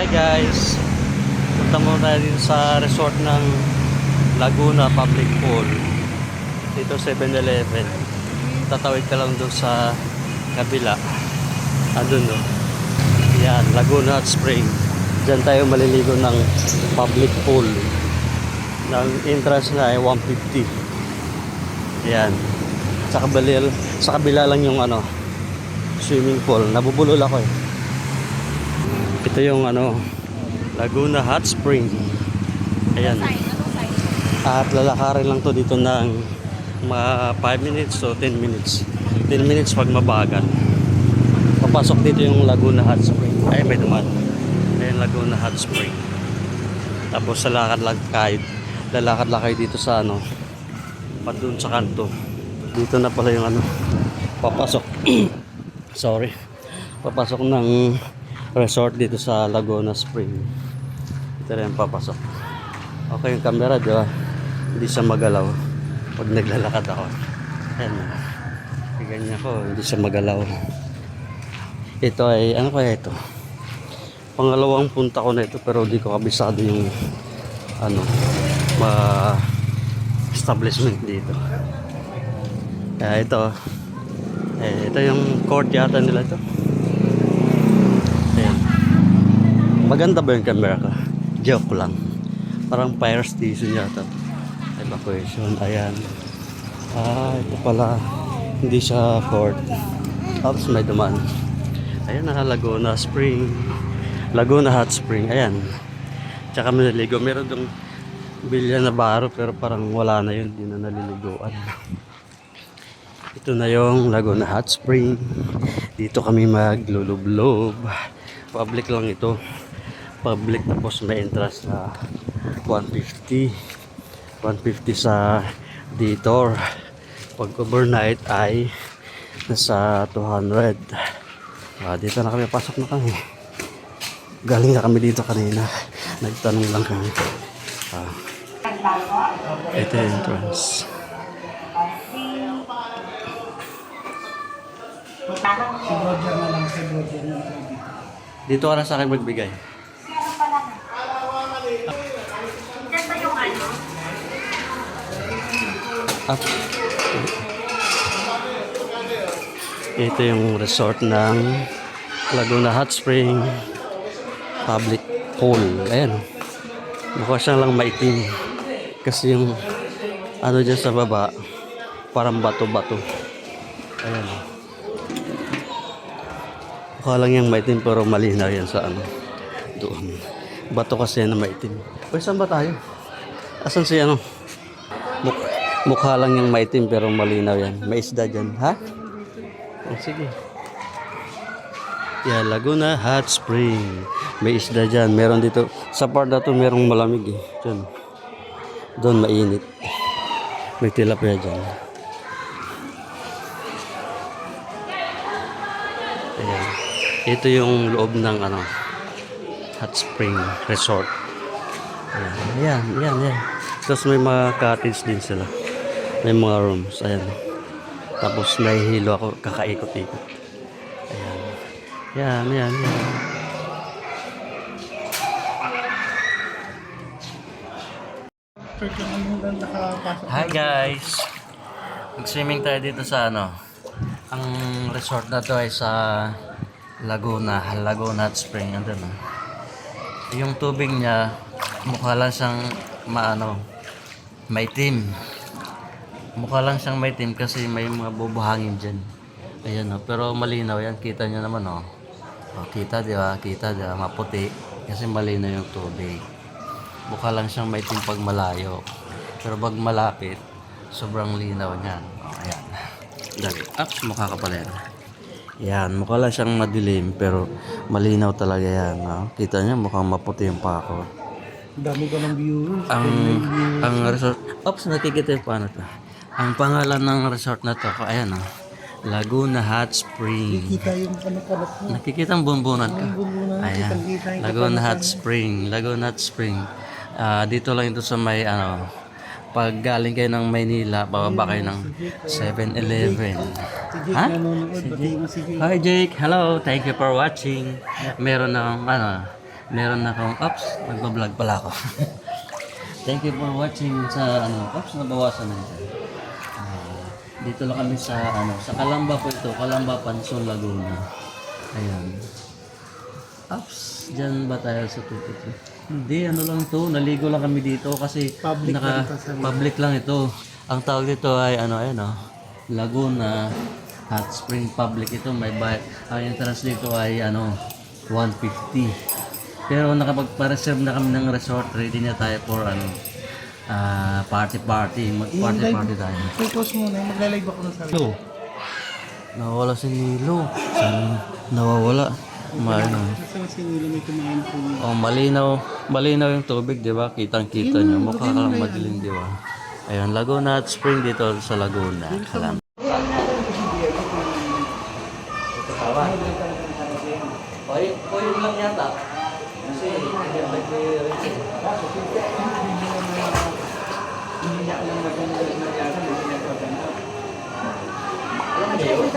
Hi guys! Punta muna dito sa resort ng Laguna Public Pool. Dito 7-Eleven. Tatawid ka lang doon sa kabila. Andun no. Yan, Laguna Hot Spring. Diyan tayo maliligo ng public pool. Ng entrance na ay 150. Yan. Sa kabila, sa kabila lang yung ano, swimming pool. Nabubulol ako eh. Ito yung ano, Laguna Hot Spring. Ayan. At lalakarin lang to dito ng mga 5 minutes o 10 minutes. 10 minutes pag mabagal. Papasok dito yung Laguna Hot Spring. Ay, may duman. Ayan, Laguna Hot Spring. Tapos sa lakad lang kayo. Lalakad lang kayo dito sa ano, pa dun sa kanto. Dito na pala yung ano, papasok. Sorry. Papasok ng resort dito sa Laguna Spring. Ito rin papasok. Okay yung camera, di ba? Hindi siya magalaw pag naglalakad ako. Ayan. Ganyan ko, hindi siya magalaw. Ito ay, ano kaya ito? Pangalawang punta ko na ito pero di ko kabisado yung ano, ma establishment dito. Kaya ito, eh, ito yung court yata nila ito. Ayan. Maganda ba yung camera ko? Joke lang. Parang fire station yata. Evacuation. Ayan. Ah, ito pala. Hindi siya court. Tapos may duman. Ayan na, Laguna Spring. Laguna Hot Spring. Ayan. Tsaka may naligo. Meron dong bilya na baro pero parang wala na yun. Hindi na naliliguan. Ito na yung Laguna Hot Spring. Dito kami maglulublob. Public lang ito. Public tapos may entrance na 150. 150 sa detour. Pag overnight ay nasa 200. Ah, dito na kami. Pasok na kami. Galing na kami dito kanina. Nagtanong lang kami. Ah, ito yung entrance. Si Roger na lang, si Roger na lang. Dito ka na sa akin magbigay. Ito yung resort ng Laguna Hot Spring Public Pool. Ayan. Mukha siyang lang maitim. Kasi yung ano dyan sa baba, parang bato-bato. Ayan. Mukha lang yung maitim pero malinaw yan sa ano. Doon. Bato kasi yan na maitim. Uy, saan ba tayo? Asan si ano? Muk- mukha lang yung maitim pero malinaw yan. May isda dyan. Ha? Oh, sige. Yeah, Laguna Hot Spring. May isda dyan. Meron dito. Sa part na to merong malamig eh. Dyan. Doon mainit. May tilapia dyan. Ayan. Ito yung loob ng ano, hot spring resort. Ayan, ayan, ayan, ayan. Tapos may mga cottage din sila. May mga rooms. Ayan. Tapos nahihilo ako kakaikot-ikot. Ayan. Ano lang nakapasok. Hi guys! Mag-swimming tayo dito sa ano. Ang resort na to ay sa Laguna, Laguna Hot Spring. Andun no? Yung tubig niya, mukha lang siyang maano, maitim. Mukha lang siyang maitim kasi may mga bubuhangin dyan. Ayan no? Pero malinaw yan. Kita niyo naman oh. oh kita di ba? Kita di ba? Maputi. Kasi malinaw yung tubig. Mukha lang siyang maitim pag malayo. Pero pag malapit, sobrang linaw niyan. O, ayan. Dali. Ups, mukha ka pala yan. Yan, mukha lang siyang madilim pero malinaw talaga yan. No? Kita niya mukhang maputi yung pako. Ang dami ko ng viewers. Ang, ang resort, ops, nakikita yung paano to. Ang pangalan ng resort na to, ayan oh. Laguna Hot Spring. Kita yung kanak-kanak mo. Nakikita ang bumbunan ka. Ayan. Laguna Hot Spring. Laguna Hot Spring. Ah, dito lang ito sa may ano, pag galing kayo ng Maynila, bababa kayo ng 7-Eleven. Si Jake Ha? nanonood. Batiin mo si Jake. Hi Jake, hello. Thank you for watching. Meron ng ano, meron na akong apps, nagbablog pala ako. Thank you for watching sa ano, apps nabawasan na ito. Dito lang kami sa ano, sa Kalamba po ito, Kalamba Pansol Laguna. Ayan. Apps, dyan ba tayo sa tutok? Hindi, ano lang to, naligo lang kami dito kasi Public naka, lang public lang ito. Ang tawag dito ay ano, ayan oh, Laguna Hot Spring Public ito. May bayad. Ang entrance dito ay ano, 150. Pero nakapagpa-reserve na kami ng resort. Ready na tayo for ano, ah, party party. Mag-party party tayo. Focus muna, magla-live ako ng sarili. Nilo. Nawawala si Nilo. Saan nawawala? Maano. Kasi si Nilo may kumain po. Oh, malinaw, malinaw yung tubig, di ba? Kitang-kita nyo. Mukha ka lang madilim, di ba? Ayun, Laguna at Spring dito sa Laguna. Kalam. Oy, oy lang yata. Kasi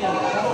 Yeah.